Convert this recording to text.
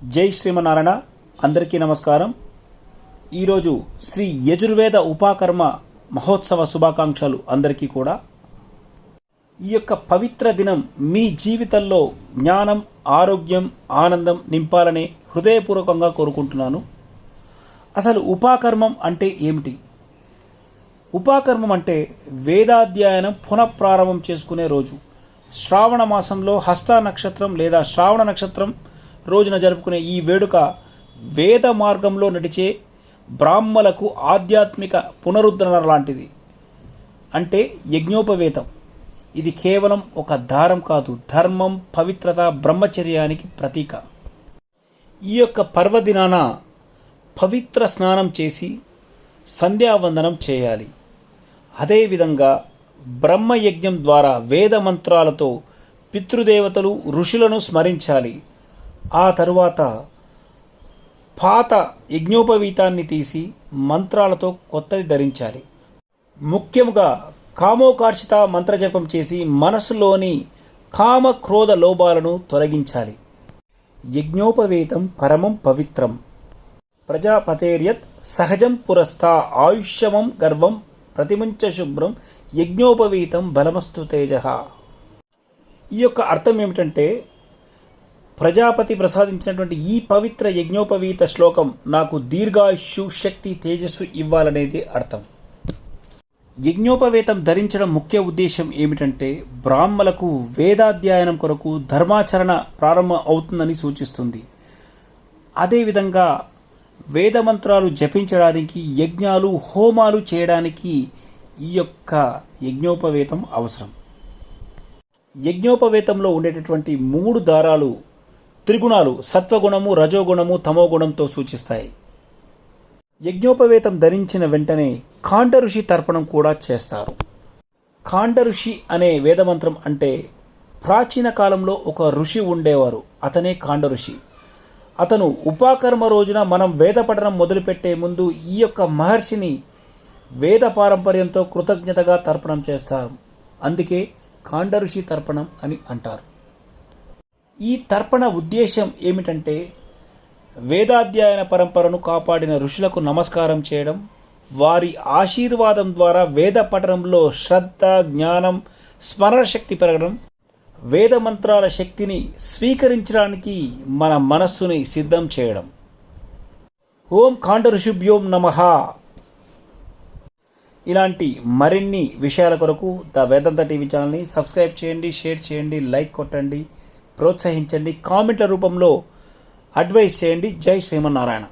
జై శ్రీమనారాయణ అందరికీ నమస్కారం. ఈరోజు శ్రీ యజుర్వేద ఉపాకర్మ మహోత్సవ శుభాకాంక్షలు అందరికీ కూడా. ఈ యొక్క పవిత్ర దినం మీ జీవితంలో జ్ఞానం ఆరోగ్యం ఆనందం నింపాలని హృదయపూర్వకంగా కోరుకుంటున్నాను. అసలు ఉపాకర్మం అంటే ఏమిటి? ఉపాకర్మం అంటే వేదాధ్యయనం పునఃప్రారంభం చేసుకునే రోజు. శ్రావణ మాసంలో హస్త నక్షత్రం లేదా శ్రావణ నక్షత్రం రోజున జరుపుకునే ఈ వేడుక వేద మార్గంలో నడిచే బ్రాహ్మలకు ఆధ్యాత్మిక పునరుద్ధరణ లాంటిది. అంటే యజ్ఞోపవేతం. ఇది కేవలం ఒక దారం కాదు ధర్మం పవిత్రత బ్రహ్మచర్యానికి ప్రతీక. ఈ యొక్క పర్వదినాన పవిత్ర స్నానం చేసి సంధ్యావందనం చేయాలి. అదేవిధంగా బ్రహ్మయజ్ఞం ద్వారా వేద మంత్రాలతో పితృదేవతలు ఋషులను స్మరించాలి. ఆ తరువాత పాత యజ్ఞోపవీతాన్ని తీసి మంత్రాలతో కొత్తది ధరించాలి. ముఖ్యముగా కామోకార్షిత మంత్రజపం చేసి మనసులోని కామ క్రోధ లోభాలను తొలగించాలి. యజ్ఞోపవేతం పరమం పవిత్రం. ప్రజాపతేర్యత్ సహజం పురస్థ ఆయుష్యమం గర్వం ప్రతిమంచ శుభ్రం యజ్ఞోపవీతం బలమస్తు తేజ. ఈ యొక్క అర్థం ఏమిటంటే ప్రజాపతి ప్రసాదించినటువంటి ఈ పవిత్ర యజ్ఞోపవీత శ్లోకం నాకు దీర్ఘాయుష్యు శక్తి తేజస్సు ఇవ్వాలనేది అర్థం. యజ్ఞోపవేతం ధరించడం ముఖ్య ఉద్దేశం ఏమిటంటే బ్రాహ్మలకు వేదాధ్యయనం కొరకు ధర్మాచరణ ప్రారంభం అవుతుందని సూచిస్తుంది. అదేవిధంగా వేదమంత్రాలు జపించడానికి యజ్ఞాలు హోమాలు చేయడానికి ఈ యొక్క యజ్ఞోపవేతం అవసరం. యజ్ఞోపవేతంలో ఉండేటటువంటి మూడు దారాలు త్రిగుణాలు సత్వగుణము రజోగుణము తమోగుణంతో సూచిస్తాయి. యజ్ఞోపవేతం ధరించిన వెంటనే కాండ ఋషి తర్పణం కూడా చేస్తారు. కాండ ఋషి అనే వేదమంత్రం అంటే ప్రాచీన కాలంలో ఒక ఋషి ఉండేవారు. అతనే కాండ ఋషి. అతను ఉపాకర్మ రోజున మనం వేద పఠనం మొదలుపెట్టే ముందు ఈ యొక్క మహర్షిని వేద పారంపర్యంతో కృతజ్ఞతగా తర్పణం చేస్తారు. అందుకే కాండ ఋషి తర్పణం అని అంటారు. ఈ తర్పణ ఉద్దేశం ఏమిటంటే వేదాధ్యయన పరంపరను కాపాడిన ఋషులకు నమస్కారం చేయడం వారి ఆశీర్వాదం ద్వారా వేద పఠనంలో శ్రద్ధ జ్ఞానం స్మరణ శక్తి పెరగడం వేద మంత్రాల శక్తిని స్వీకరించడానికి మన మనస్సుని సిద్ధం చేయడం. ఓం కాండ ఋషుభ్యోం నమ. ఇలాంటి మరిన్ని విషయాల కొరకు ద వేదంత టీవీ ఛానల్ని సబ్స్క్రైబ్ చేయండి షేర్ చేయండి లైక్ కొట్టండి. ప్రోత్సహించండి. కామెంట్ల రూపంలో అడ్వైస్ చేయండి. జై శ్రీమన్నారాయణ.